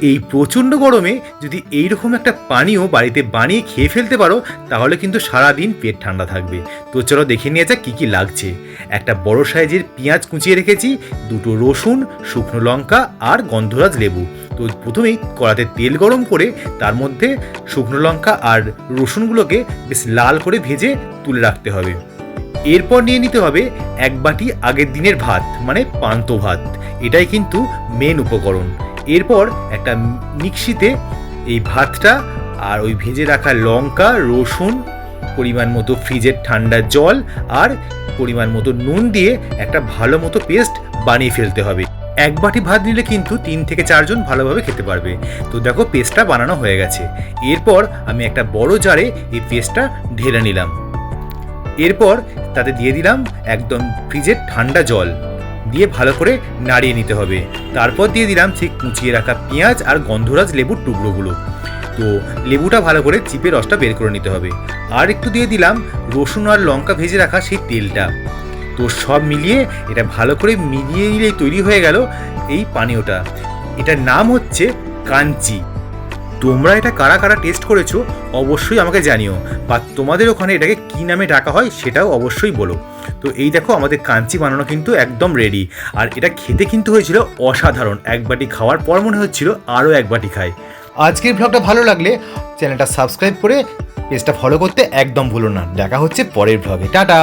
এই প্রচণ্ড গরমে যদি এইরকম একটা পানীয় বাড়িতে বানিয়ে খেয়ে ফেলতে পারো, তাহলে কিন্তু সারাদিন পেট ঠান্ডা থাকবে। তো চলো দেখে নিয়ে যাক কী কী লাগছে। একটা বড় সাইজের পেঁয়াজ কুচিয়ে রেখেছি, দুটো রসুন, শুকনো লঙ্কা আর গন্ধরাজ লেবু। তো প্রথমেই কড়াতে তেল গরম করে তার মধ্যে শুকনো লঙ্কা আর রসুনগুলোকে বেশ লাল করে ভেজে তুলে রাখতে হবে। এরপর নিয়ে নিতে হবে এক বাটি আগের দিনের ভাত মানে পান্তো ভাত। এটাই কিন্তু মেন উপকরণ। এরপর একটা মিক্সিতে এই ভাতটা আর ওই ভেজে রাখা লঙ্কা, রসুন, পরিমাণ মতো ফ্রিজের ঠান্ডা জল আর পরিমাণ মতো নুন দিয়ে একটা ভালো মতো পেস্ট বানিয়ে ফেলতে হবে। এক বাটি ভাত নিলে কিন্তু তিন থেকে চারজন ভালোভাবে খেতে পারবে। তো দেখো পেস্টটা বানানো হয়ে গেছে। এরপর আমি একটা বড় জারে এই পেস্টটা ঢেলে নিলাম। এরপর তাতে দিয়ে দিলাম একদম ফ্রিজের ঠান্ডা জল। দিয়ে ভালো করে নাড়িয়ে নিতে হবে। তারপর দিয়ে দিলাম সেই কুচিয়ে রাখা পেঁয়াজ আর গন্ধরাজ লেবুর টুকরোগুলো। তো লেবুটা ভালো করে চিপে রসটা বের করে নিতে হবে। আর একটু দিয়ে দিলাম রসুন আর লঙ্কা ভেজে রাখা সেই তেলটা। তো সব মিলিয়ে এটা ভালো করে মিলিয়ে নিলেই তৈরি হয়ে গেল এই পানীয়টা। এটার নাম হচ্ছে কাঞ্চি। তোমরা এটা কারা কারা টেস্ট করেছ, অবশ্যই আমাকে জানিও। বা তোমাদের ওখানে এটাকে কী নামে ডাকা হয়, সেটাও অবশ্যই বলো। তো এই দেখো, আমাদের কাঞ্চি বানানো কিন্তু একদম রেডি আর এটা খেতে কিন্তু হয়েছিল অসাধারণ। এক বাটি খাওয়ার পর মনে হচ্ছিল আরও এক বাটি খাই। আজকের ব্লগটা ভালো লাগলে চ্যানেলটা সাবস্ক্রাইব করে পেজটা ফলো করতে একদম ভুলো না। দেখা হচ্ছে পরের ব্লগে টাটা!